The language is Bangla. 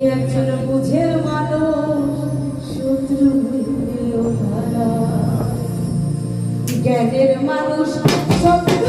একজন বুঝের মানুষ শত্রু জ্ঞানের মানুষ শত্রু